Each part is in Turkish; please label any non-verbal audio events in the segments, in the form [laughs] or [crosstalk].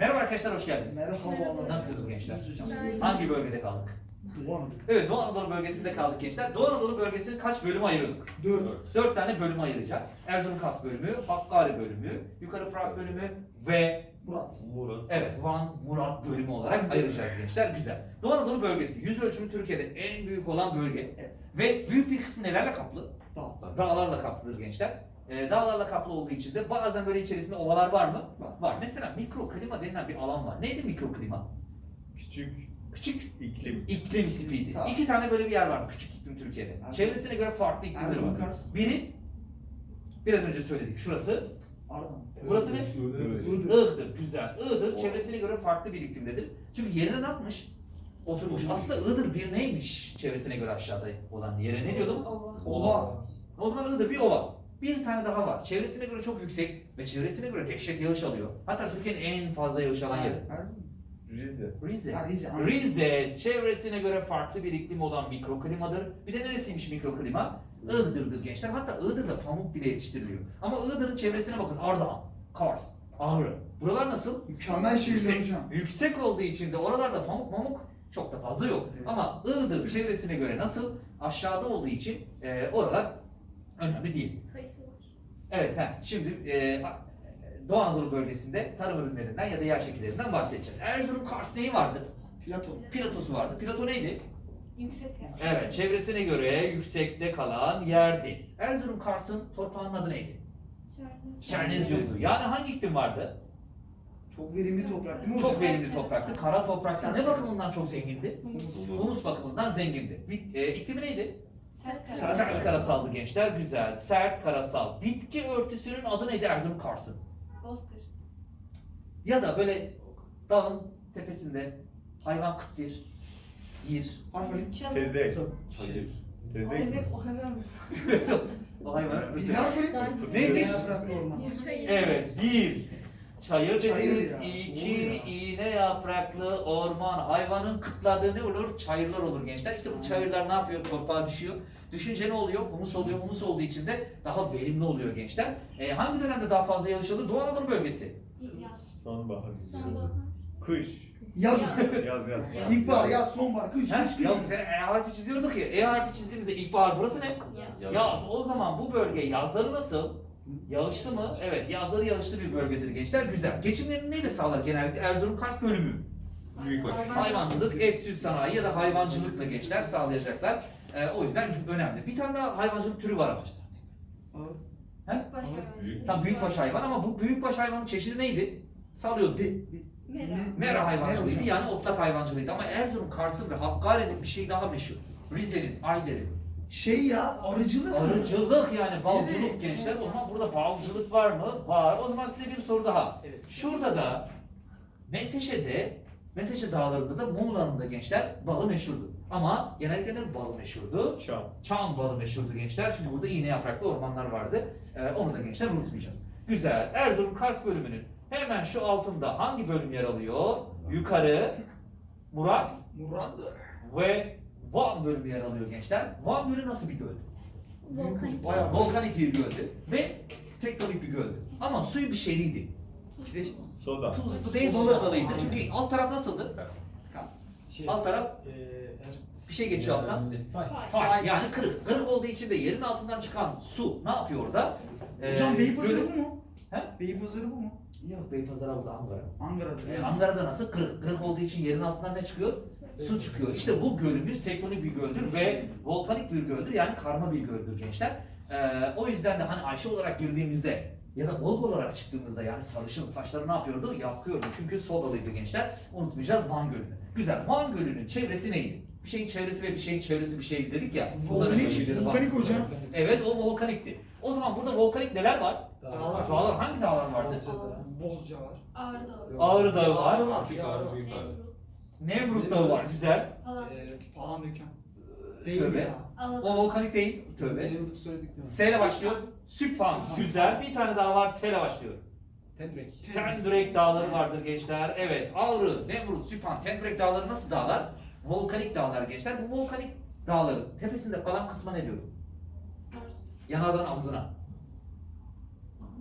Merhaba arkadaşlar hoş geldiniz. Merhabalar. Nasılsınız gençler? Nasılsınız? Hangi bölgede kaldık? Doğu Anadolu. Evet Doğu Anadolu bölgesinde kaldık gençler. Doğu Anadolu bölgesini kaç bölüme ayırıyorduk? Dört. Dört tane bölüme ayıracağız. Erzurum Kas bölümü, Hakkari bölümü, Yukarı Fırat bölümü ve Murat. Murat. evet Van Murat bölümü olarak ayıracağız gençler. Güzel. Doğu Anadolu bölgesi yüz ölçümü Türkiye'de en büyük olan bölge Evet. ve büyük bir kısmı nelerle kaplı? Tamam. Dağlarla kaplıdır gençler. Ee, dağlarla kaplı olduğu için de bazen böyle içerisinde ovalar var mı? Var. Var. Mesela mikroklima denilen bir alan var. Neydi mikroklima? Küçük Küçük iklim. iklim tipiydi. Tamam. İki tane böyle bir yer var küçük iklim Türkiye'de. Erzurum. Çevresine göre farklı iklimler var. Kars. Biri biraz önce söyledik. Şurası Ardahan. Burası ne? Iğdır. Iğdır. Güzel. Iğdır çevresine göre farklı bir iklimdedir. Çünkü yerine ne yapmış? Oturmuş. Aslında Iğdır bir neymiş çevresine göre aşağıda olan yere? Ne diyordum? Ova. O zaman Iğdır bir ova. Bir tane daha var. Çevresine göre çok yüksek ve çevresine göre dehşet yağış alıyor. Hatta Türkiye'nin en fazla yağış alan yeri. Rize. Rize. Ha, Rize. aynen. Rize çevresine göre farklı bir iklim olan mikroklimadır. Bir de neresiymiş mikroklima? Iğdır'dır gençler. Hatta Iğdır'da pamuk bile yetiştiriliyor. Ama Iğdır'ın çevresine bakın. Ardahan, Kars, Ağrı. Buralar nasıl? Mükemmel şehirler hocam. yüksek olduğu için de oralarda pamuk mamuk çok da fazla yok. Evet. Ama Iğdır çevresine göre nasıl? Aşağıda olduğu için e, oralar önemli değil. Evet, he. şimdi e, Doğu Anadolu bölgesinde tarım ürünlerinden ya da yer şekillerinden bahsedeceğiz. Erzurum Kars neyi vardı? Platon. Platosu vardı. Plato neydi? Yüksek yer. Evet, çevresine göre yüksekte kalan yerdi. Erzurum Kars'ın torpağının adı neydi? Çernezyum'du. Yani hangi iklim vardı? Çok verimli toprak değil mi? Çok verimli topraktı. Kara toprakta ne bakımından çok zengindi? Humus. Bakımından zengindi. E, iklimi neydi? Sert Sert karasaldı gençler. Güzel. Sert karasal. Bitki örtüsünün adı neydi Erzurum Kars'ın? Bozkır. Ya da böyle dağın tepesinde hayvan kıtlir, yir. Harf alayım. Çalı. Tezek. Çayır. Tezek. O hemen. [laughs] o hayvan. Neymiş? Orman. Evet, bir. Çayır Çayır dediniz, ya. iki Olur ya. iğne yapraklı orman. Hayvanın kıtladığı ne olur? Çayırlar olur gençler. İşte bu çayırlar ne yapıyor? Torpağa düşüyor. Düşünce ne oluyor? Humus oluyor. Humus olduğu için de daha verimli oluyor gençler. Ee, hangi dönemde daha fazla yağış alır? Doğu Anadolu bölgesi. Yaz. Sonbahar. Sonbahar. Kış. Yaz. Yaz yaz. [laughs] İlkbahar, yaz, sonbahar, kış, Ha? kış, kış. Ya E harfi çiziyorduk ya. E harfi çizdiğimizde ilkbahar burası ne? Yaz. Yaz. O zaman bu bölge yazları nasıl? Yağışlı mı? Evet, yazları yağışlı bir bölgedir gençler. Güzel. Geçimlerini neyle sağlar genellikle? Erzurum Kars bölümü. Büyükbaş. Hayvancılık, et süt sanayi ya da hayvancılıkla gençler sağlayacaklar. Ee, o yüzden önemli. Bir tane daha hayvancılık türü var ama işte. Baş Büyük. Tam büyükbaş hayvan ama bu büyükbaş hayvanın çeşidi neydi? Be, Mera. Mera hayvancılığıydı yani otlak hayvancılığıydı ama Erzurum, Kars'ın ve Hakkari'nin bir şey daha meşhur. Rize'nin, Ayder'in. Şey ya, arıcılık. Arıcılık yani balcılık Evet. gençler. O zaman burada balcılık var mı? Var. O zaman size bir soru daha. Şurada da Menteşe'de Menteşe dağlarında da Muğla'nın da gençler balı meşhurdu. Ama genellikle ne balı meşhurdu? Çam. Çam balı meşhurdu gençler. Şimdi burada iğne yapraklı ormanlar vardı. Ee, onu da gençler unutmayacağız. Güzel. Erzurum Kars bölümünün hemen şu altında hangi bölüm yer alıyor? Yukarı Murat Murat. ve Van bölümü yer alıyor gençler. Van Gölü nasıl bir göldü? Volkanik. Bayağı. Volkanik bir göldü ve tektonik bir göldü. Ama suyu bir şeyliydi. Kireç. Soda. Tuzlu değil Sodalı. sodalıydı. Çünkü alt taraf nasıldı? Alt taraf bir şey geçiyor alttan. Fay. Yani kırık. Kırık olduğu için de yerin altından çıkan su ne yapıyor orada? Ee, Hocam Beypazarı gölü- bu mu? He? Beypazarı bu mu? Yok Beypazarı burada Ankara. Ankara'da. mi? Ankara'da nasıl? Kırık. Kırık olduğu için yerin altından ne çıkıyor? Su çıkıyor. İşte bu gölümüz tektonik bir göldür ve volkanik bir göldür. Yani karma bir göldür gençler. Ee, o yüzden de hani Ayşe olarak girdiğimizde ya da Olga olarak çıktığımızda yani sarışın saçları ne yapıyordu? Yakıyordu. Çünkü sodalıydı gençler. Unutmayacağız Van Gölü'nü. Güzel. Van Gölü'nün çevresi neydi? Bir şeyin çevresi ve bir şeyin çevresi bir şeydi dedik ya. Volkanik, volkanik hocam. Evet o volkanikti. O zaman burada volkanik neler var? Dağlar. Dağlar. Hangi dağlar vardı? Bozca var. Ağrı Dağı. Ağrı Dağı var. Ağrı var. Ebru. Nemrut Dağı var. Güzel. Ee, Palan döken. Tövbe. ya. O volkanik değil. Tövbe. Nemrut söyledik. S ile başlıyor. Süphan. Güzel. Bir tane daha var. T ile başlıyor. Tendrek. Tendrek dağları vardır gençler. Evet. Ağrı, Nemrut, Süphan, Tendrek dağları nasıl dağlar? Volkanik dağlar gençler. Bu volkanik dağların tepesinde kalan kısma ne diyorum? Yanardağın ağzına.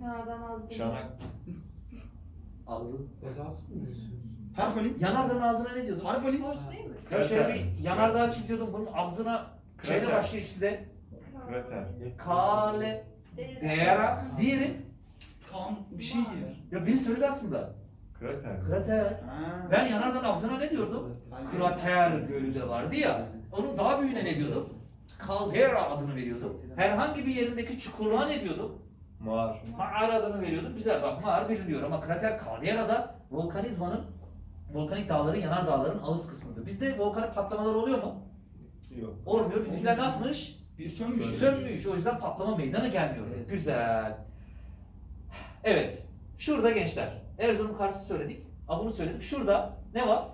Nereden az değil. Çanak. [laughs] Ağzı. Harf alayım. Yanardağın ağzına ne diyordun? Harf alayım. Borç değil mi? Ya şöyle bir yanardağ çiziyordum. Bunun ağzına şeyle Krater. başlıyor ikisi de. Krater. Kale, Dera. Diğeri. Kan bir şey diyor. Ya biri söyledi aslında. Krater. Krater. Ha. Ben yanardağın ağzına ne diyordum? Krater gölü de vardı ya. Onun daha büyüğüne ne diyordum? Caldera adını veriyordum. Herhangi bir yerindeki çukurluğa ne diyordum? Mağar. Mağar adını veriyordum. Güzel bak mağar biliniyor ama krater kalderada volkanizmanın volkanik dağların, yanar dağların ağız kısmıdır. Bizde volkanik patlamalar oluyor mu? Yok. Olmuyor. Bizimkiler ne yapmış? Bir sönmüş. Sönmüş. O yüzden patlama meydana gelmiyor. Güzel. Evet. Şurada gençler. Erzurum karşısı söyledik. A bunu söyledik. Şurada ne var?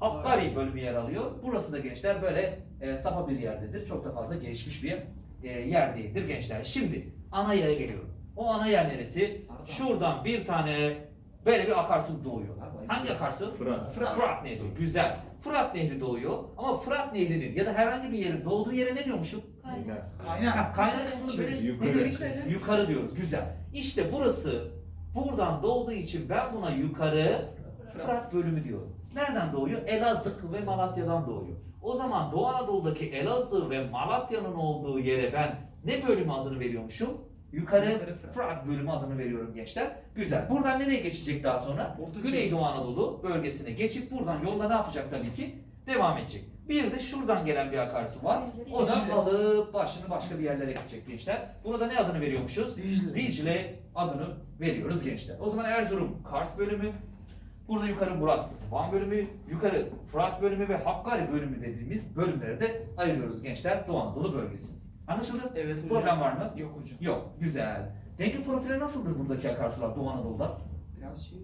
Hakkari bölümü yer alıyor. Burası da gençler böyle e, sapa bir yerdedir. Çok da fazla gelişmiş bir e, yer değildir gençler. Şimdi ana yere geliyorum. O ana yer neresi? Şuradan bir tane böyle bir akarsu doğuyor. Hangi akarsu? Fırat. Fırat. Fırat Nehri. Güzel. Fırat Nehri doğuyor. Ama Fırat Nehri'nin ya da herhangi bir yerin doğduğu yere ne diyormuşum? Yine. Kaynak. Ha, kaynak kısmını böyle Yukarı. Yukarı. Yukarı diyoruz. Güzel. İşte burası buradan doğduğu için ben buna yukarı Fırat bölümü diyorum. Nereden doğuyor? Elazığ ve Malatya'dan doğuyor. O zaman Doğu Anadolu'daki Elazığ ve Malatya'nın olduğu yere ben ne bölümü adını veriyormuşum? Yukarı Yukarı Fırat. Bölümü adını veriyorum gençler. Güzel. Buradan nereye geçecek daha sonra? Orta Güneydoğu Anadolu bölgesine geçip buradan yolda ne yapacak tabii ki? Devam edecek. Bir de şuradan gelen bir akarsu var. O da alıp başını başka bir yerlere gidecek gençler. Buna da ne adını veriyormuşuz? Dicle. Dicle adını veriyoruz gençler. O zaman Erzurum Kars bölümü, burada yukarı Murat Van bölümü, yukarı Fırat bölümü ve Hakkari bölümü dediğimiz bölümleri de ayırıyoruz gençler Doğu Anadolu bölgesi. Anlaşıldı? Evet hocam. Problem var mı? Yok hocam. Yok. Güzel. Denge profili nasıldır buradaki akarsular Doğu Anadolu'da? Biraz şey.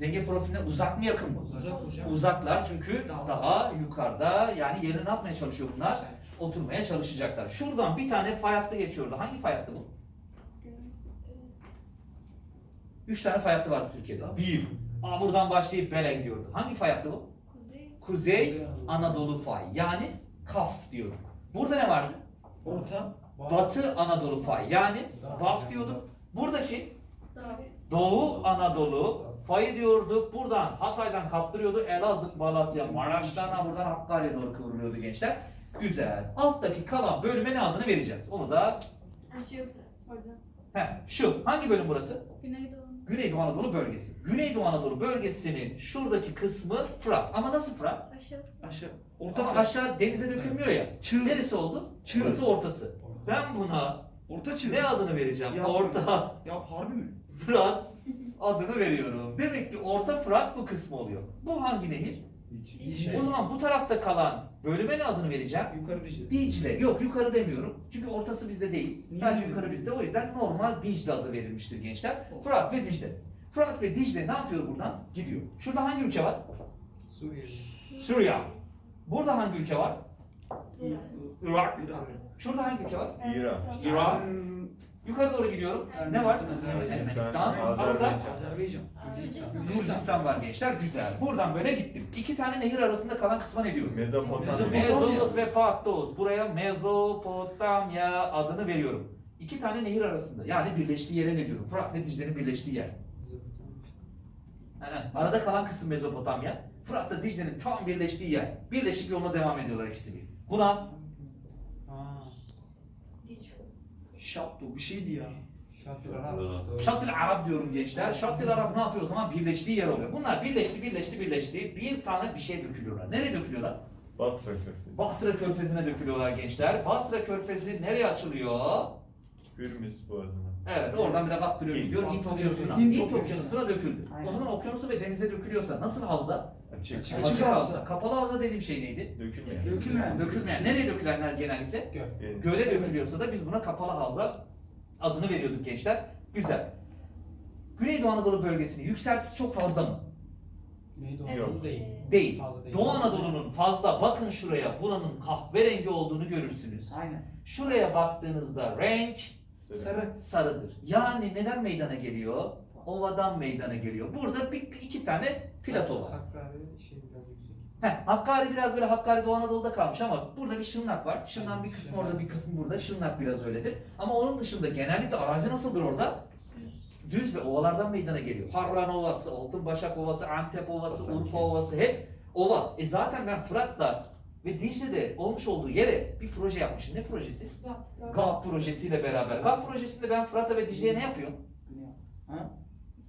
Denge profiline uzak mı yakın mı? Uzak hocam. Uzaklar çünkü Daha- daha yukarıda yani yerine ne yapmaya çalışıyor bunlar? Güzel. Oturmaya çalışacaklar. Şuradan bir tane fay hattı geçiyordu. Hangi fay hattı bu? Üç tane fay hattı vardı Türkiye'de. Bir. Aa, buradan başlayıp Bele gidiyordu. Hangi fay hattı bu? Kuzey. Kuzey Anadolu fay. Yani Kaf diyorduk. Burada ne vardı? Orta. Batı Anadolu fay. Yani Baf diyorduk. Buradaki. Doğu Anadolu fayı diyorduk. Buradan Hatay'dan kaptırıyordu. Elazığ, Malatya, Maraş'tan buradan Hakkari'ye doğru kıvrılıyordu gençler. Güzel. Alttaki kalan bölüme ne adını vereceğiz? Onu da Aşağı. Orada. heh, şu. Hangi bölüm burası? Güneydoğu. Güneydoğu Anadolu bölgesi. Güneydoğu Anadolu bölgesinin şuradaki kısmı Fırat. Ama nasıl Fırat? Aşağı. Aşağı. Orta Orta. aşağı denize dökülmüyor ya. Çığ. Neresi oldu? Çığ. Burası ortası. Ben buna Orta çığ. ne adını vereceğim? Ya- Orta Ya harbi mi? Fırat adını veriyorum. Demek ki Orta Fırat bu kısmı oluyor. Bu hangi nehir? Dicle. O zaman bu tarafta kalan bölüme ne adını vereceğim? Yukarı Dicle. Dicle. Yok yukarı demiyorum. Çünkü ortası bizde değil. Niye? Sadece yukarı bizde. O yüzden normal Dicle adı verilmiştir gençler. Fırat ve Dicle. Fırat ve Dicle ne yapıyor buradan? Gidiyor. Şurada hangi ülke var? Suriye. Suriye. Burada hangi ülke var? Irak. Irak. Şurada hangi ülke var? İran. İran. Yukarı doğru gidiyorum. Ne var? Ermenistan, Ermenistan. Azerbaycan. Burada Azerbaycan. Gürcistan. Var gençler. Güzel. Buradan böyle gittim. İki tane nehir arasında kalan kısma ne diyoruz? Mezopotamya. Mezolos ve Patros. Buraya Mezopotamya adını veriyorum. İki tane nehir arasında. Yani birleştiği yere ne diyorum? Fırat ve Dicle'nin birleştiği yer. Arada kalan kısım Mezopotamya. Fırat'la Dicle'nin tam birleştiği yer. Birleşik yoluna devam ediyorlar ikisi bir. Buna Dicle. Şapto bir şeydi ya. Şatır Arap. Şatil Arap diyorum gençler. Şatil Arap ne yapıyor o zaman? Birleştiği yer oluyor. Bunlar birleşti, birleşti, birleşti. Bir tane bir şey dökülüyorlar. Nereye dökülüyorlar? Basra Körfezi. Basra Körfezi'ne dökülüyorlar gençler. Basra Körfezi nereye açılıyor? Hürmüz Boğazı'na. Evet oradan bile kaptırıyor gidiyor Hint okyanusuna. Hint okyanusuna döküldü. Aynen. O zaman okyanusu ve denize dökülüyorsa nasıl havza? Açık. Açık. Açık havza. havza. Kapalı havza dediğim şey neydi? Dökülmeyen. Dökülmeyen. Dökülmeyen. Nereye dökülenler genellikle? Deniz. Göle dökülüyorsa da biz buna kapalı havza adını veriyorduk gençler. Güzel. Güneydoğu Anadolu bölgesinin yükseltisi çok fazla mı? Güneydoğu Evet. Anadolu değil. Değil. Fazla değil. Doğu Anadolu'nun fazla bakın şuraya buranın kahverengi olduğunu görürsünüz. Aynen. Şuraya baktığınızda renk Sarı. sarıdır. Yani neden meydana geliyor? Ovadan meydana geliyor. Burada bir, bir- iki tane plato var. Hakkari şey biraz yüksek. Heh, Hakkari biraz böyle Hakkari Doğu Anadolu'da kalmış ama burada bir Şırnak var. Şırnak bir kısmı orada bir kısmı burada. Şırnak biraz öyledir. Ama onun dışında genellikle arazi nasıldır orada? düz ve ovalardan meydana geliyor. Harran Ovası, Altınbaşak Ovası, Antep Ovası, Urfa Ovası hep ova. E zaten ben Fırat'la ve Dicle'de olmuş olduğu yere bir proje yapmışım. Ne projesi? GAP projesiyle beraber. GAP projesinde ben Fırat'a ve Dicle'ye ne yapıyorum? Ha?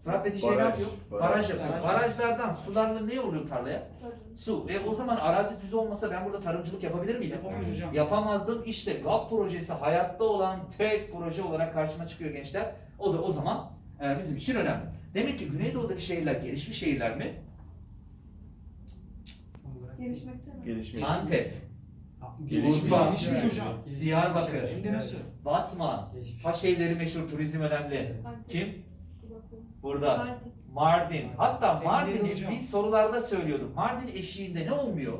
Fırat ve Dicle'ye ne Baraj, yapıyor? baraj. Baraj yapıyor. Baraj. Barajlardan sularla ne oluyor tarlaya? Su. E o zaman arazi düz olmasa ben burada tarımcılık yapabilir miydim? Yapamıyoruz hocam. Yapamazdım. İşte GAP projesi hayatta olan tek proje olarak karşıma çıkıyor gençler. O da o zaman e, bizim için önemli. Demek ki Güneydoğu'daki şehirler gelişmiş şehirler mi? Gelişmekte mi? Gelişmek. Antep, Gelişmiş. Urfa, Gelişmiş hocam. Diyarbakır. De nasıl? Batman, Gelişmiş. Haş evleri meşhur, turizm önemli. Antep. Kim? Burada. Mardin. Mardin. Hatta Mardin'i biz sorularda söylüyorduk. Mardin eşiğinde ne olmuyor?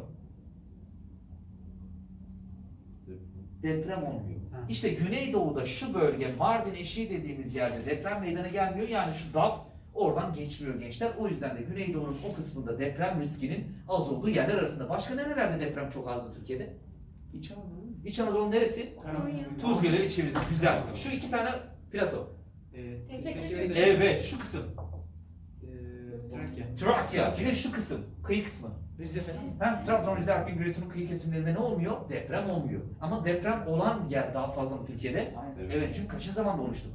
Deprem olmuyor. Ha. İşte Güneydoğu'da şu bölge Mardin eşiği dediğimiz yerde deprem meydana gelmiyor. Yani şu DAF oradan geçmiyor gençler. O yüzden de Güneydoğu'nun o kısmında deprem riskinin az olduğu yerler arasında. Başka nerelerde deprem çok azdı Türkiye'de? İç Anadolu. İç Anadolu neresi? Konya. Tuzgölü ve çevresi. Güzel. Şu iki tane plato. Ee, tek. Evet şu kısım. Ee, Trakya. Trakya. Bir de şu kısım. Kıyı kısmı. Rize falan. Hem Trabzon, Rize, Artvin, Giresun'un kıyı kesimlerinde ne olmuyor? Deprem olmuyor. Ama deprem olan yer daha fazla mı Türkiye'de? Aynen. Evet çünkü kaçıncı zamanda oluştu?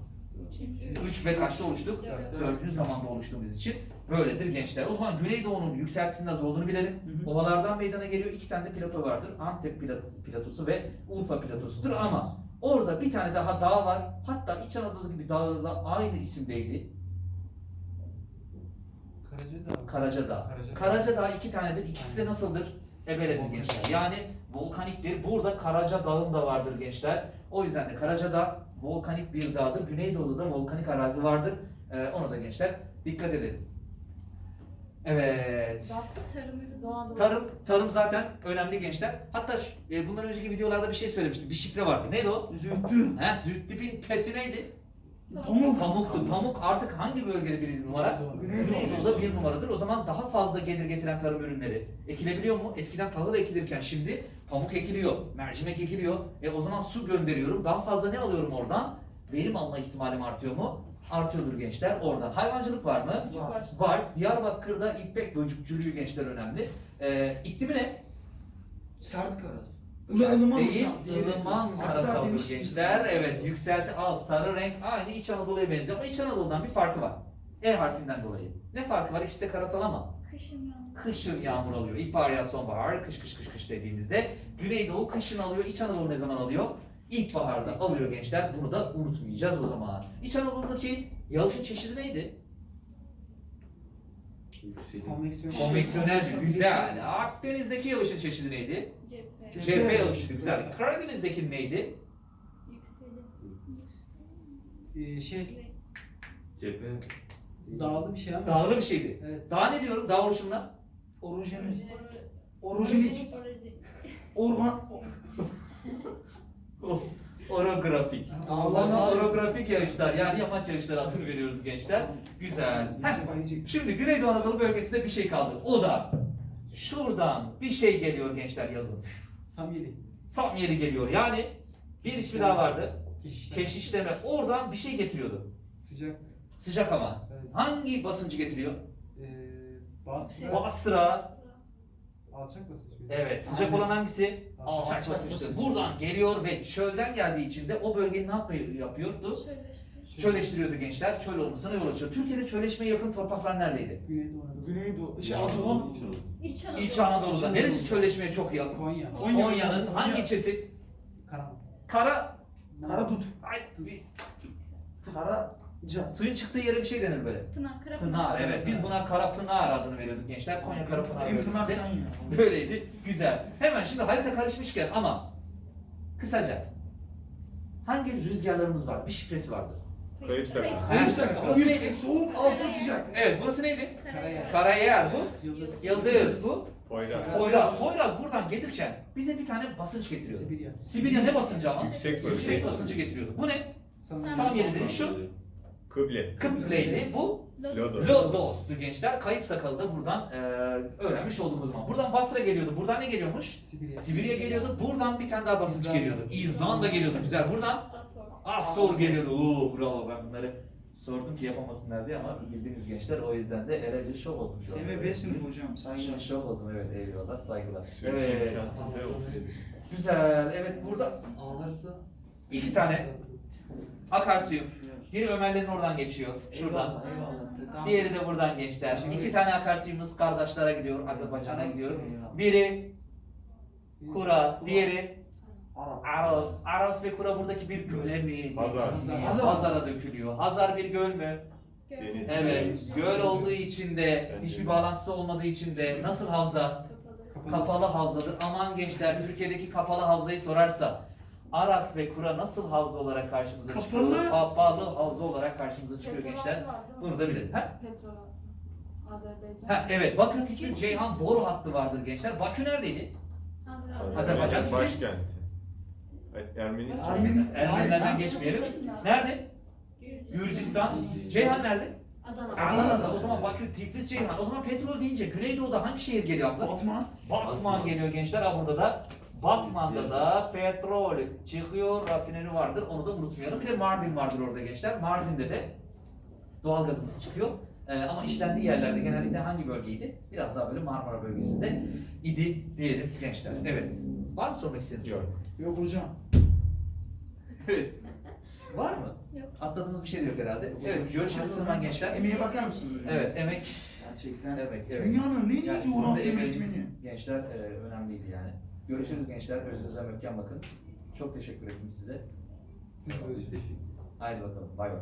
3 ve kaçta oluştuk? Dört. Dördüncü zamanda oluştuğumuz için böyledir gençler. O zaman Güneydoğu'nun yükseltisinin az olduğunu bilelim. Hı hı. Ovalardan meydana geliyor. iki tane de plato vardır. Antep pla- platosu ve Urfa platosudur ama orada bir tane daha dağ var. Hatta İç Anadolu'daki bir dağla aynı isimdeydi. Karacadağ. Karacadağ. Karacadağ. Karacadağ iki tanedir. İkisi de nasıldır? Ebeledir gençler. Yani volkaniktir. Burada Karaca Dağı'nın da vardır gençler. O yüzden de Karacadağ volkanik bir dağdır. Güneydoğu'da volkanik arazi vardır. Ee, ona da gençler dikkat edelim. Evet. Tarım ürünü. Tarım, tarım zaten önemli gençler. Hatta şu- e, bundan önceki videolarda bir şey söylemiştim. Bir şifre vardı. Neydi o? Zühtü. He, Züttip'in pesi neydi? Pamuk. Pamuktu. Pamuk artık hangi bölgede bir numara? Güneydoğu'da bir numaradır. O zaman daha fazla gelir getiren tarım ürünleri ekilebiliyor mu? Eskiden tahıl ekilirken şimdi pamuk ekiliyor, mercimek ekiliyor. E o zaman su gönderiyorum. Daha fazla ne alıyorum oradan? Verim alma ihtimalim artıyor mu? Artıyordur gençler oradan. Hayvancılık var mı? Var. Var. Diyarbakır'da ipek böcükçülüğü gençler önemli. E, iklimi ne? Sert karas. Sert Ilıman değil, ılıman karasaldır gençler. Evet, yükselti az, sarı renk aynı İç Anadolu'ya benziyor ama İç Anadolu'dan bir farkı var. E harfinden dolayı. Ne farkı var? İkisi de karasal ama Kışın yağmur. kışın yağmur alıyor. İlkbahar ya sonbahar, kış kış kış kış dediğimizde Güneydoğu kışın alıyor, İç Anadolu ne zaman alıyor? İlkbaharda alıyor gençler. Bunu da unutmayacağız o zaman. İç Anadolu'daki yağışın çeşidi neydi? Konveksiyon. Konveksiyonel, güzel. Akdeniz'deki yağışın çeşidi neydi? Cephe. Cephe yağışı, güzel. Karadeniz'deki neydi? Yükseli. Ee, şey, Cephe. dağlı bir şey ama. Dağlı bir şeydi. Evet. Dağ ne diyorum? Dağ oluşumuna? Orojenik. Orojenik. Orojenik. [laughs] Orografik. Ama orografik yağışlar yani yamaç yağışları adını veriyoruz gençler. Güzel. Heh, Şimdi Güneydoğu Anadolu bölgesinde bir şey kaldı. O da şuradan bir şey geliyor gençler yazın. Samyeli. Samyeli geliyor. Yani bir ismi daha vardı. Keşişler. Keşişleme. Oradan bir şey getiriyordu. Sıcak. Sıcak hava. Evet. Hangi basıncı getiriyor? Ee, Basra. Basra. Alçak basınç. mıydı? Evet. Sıcak olan hangisi? Alçak Alçak basınçtır. basınç. Buradan geliyor ve çölden geldiği için de o bölgeyi ne yapıyor, yapıyordu? Şöyle işte. Çölleştiriyordu gençler. Çöl olmasına yol açıyor. Türkiye'de çölleşmeye yakın topraklar neredeydi? Güneydoğu Anadolu. Güneydoğu. Şey Anadolu. İç Anadolu. İç Anadolu'da. Neresi çölleşmeye çok yakın? Konya. Konya. Konya'nın hangi Konya. ilçesi? Karaman. Kara... Karadut. Ay, bir, Karaca. suyun çıktığı yere bir şey denir böyle. Pınar. Kara Pınar, evet. Biz buna Kara Pınar adını veriyorduk gençler. Konya Kara Pınar En Pınar bölgesinde. sen ya. [laughs] Böyleydi. Güzel. Hemen şimdi harita karışmışken ama kısaca hangi rüzgarlarımız var? Bir şifresi vardı. Kayıp Yüksek. neydi? Soğuk. Altı sıcak. Evet, burası neydi? Karayel. Karayer bu. Yıldız. Yıldız bu. Poyraz. Poyraz. Poyraz buradan gelirken bize bir tane basınç getiriyordu. Sibirya. Sibirya ne basıncı ama? Yüksek bölge. Yüksek basıncı getiriyordu. Bu ne? Samyeli. Samyeli dedi. Şu Kıble. Kıbleydi. Bu Lodos. Lodos'tu gençler. Kayıp sakalı da buradan e, öğrenmiş olduk o zaman. Buradan Basra geliyordu. Buradan ne geliyormuş? Sibirya. Sibirya geliyordu. Buradan bir tane daha basınç İzlanda. geliyordu. İzlanda geliyordu. Güzel. Buradan Asor. Assor geliyordu. Oo bravo ben bunları Sordum ki yapamasınlar diye ama bildiğiniz gençler o yüzden de Ere bir şok oldum şu an. TV sınıfı hocam. Saygılar. Şok oldum evet eyvallah saygılar. Türkiye Evet güzel evet burada Ağlarsa iki tane akarsuyu. Biri Ömerlerin oradan geçiyor şuradan. Eyvallah, eyvallah. Tamam. Diğeri de buradan gençler. İki tane akarsuyumuz kardeşlere gidiyor Azerbaycan'a gidiyor. Eyvallah. Biri Kura, diğeri. Aros. Aros ve Kura buradaki bir göle mi? Hazar. Hazar. Hazar'a dökülüyor. Hazar bir göl mü? Deniz. Evet. Göl olduğu için de hiçbir bağlantısı olmadığı için de nasıl havza? Kapalı havzadır. Aman gençler Türkiye'deki kapalı havzayı sorarsa Aras ve Kura nasıl havza olarak karşımıza çıkıyor? Kapalı. Kapalı havza olarak karşımıza çıkıyor gençler. Bunu da bilelim. Ha? Petrol. Azerbaycan. Ha evet. Bakü Tiflis Ceyhan boru hattı vardır gençler. Bakü neredeydi? Azerbaycan, Tiflis. başkenti. Ermenistan. Ermeni- Ermenilerden geçmeyelim. Nerede? Gürcistan. Ceyhan nerede? Adana. Adana'da. O zaman Bakü, Tiflis, Ceyhan. O zaman petrol deyince Güneydoğu'da hangi şehir geliyor akla? Batman. Batman geliyor gençler. Ha burada da Batman'da da petrol çıkıyor. Rafineri vardır. Onu da unutmayalım. Bir de Mardin vardır orada gençler. Mardin'de de doğalgazımız çıkıyor. Ee, ama işlendiği yerlerde genellikle hangi bölgeydi? Biraz daha böyle Marmara bölgesinde idi diyelim gençler. Evet. Var mı sormak istediğiniz? Yok. Yok hocam. Evet. Var mı? Yok. Atladığımız bir şey de yok herhalde. Evet, görüşürüz zaman gençler. Emeğe bakar mısınız hocam? Evet, emek. Gerçekten. Emek, evet. Dünyanın en iyi Yani coğrafya öğretmeni. gençler e, önemliydi yani. Görüşürüz gençler. Özünüze mökken bakın. Çok teşekkür ettim size. Haydi bakalım. Bay bay.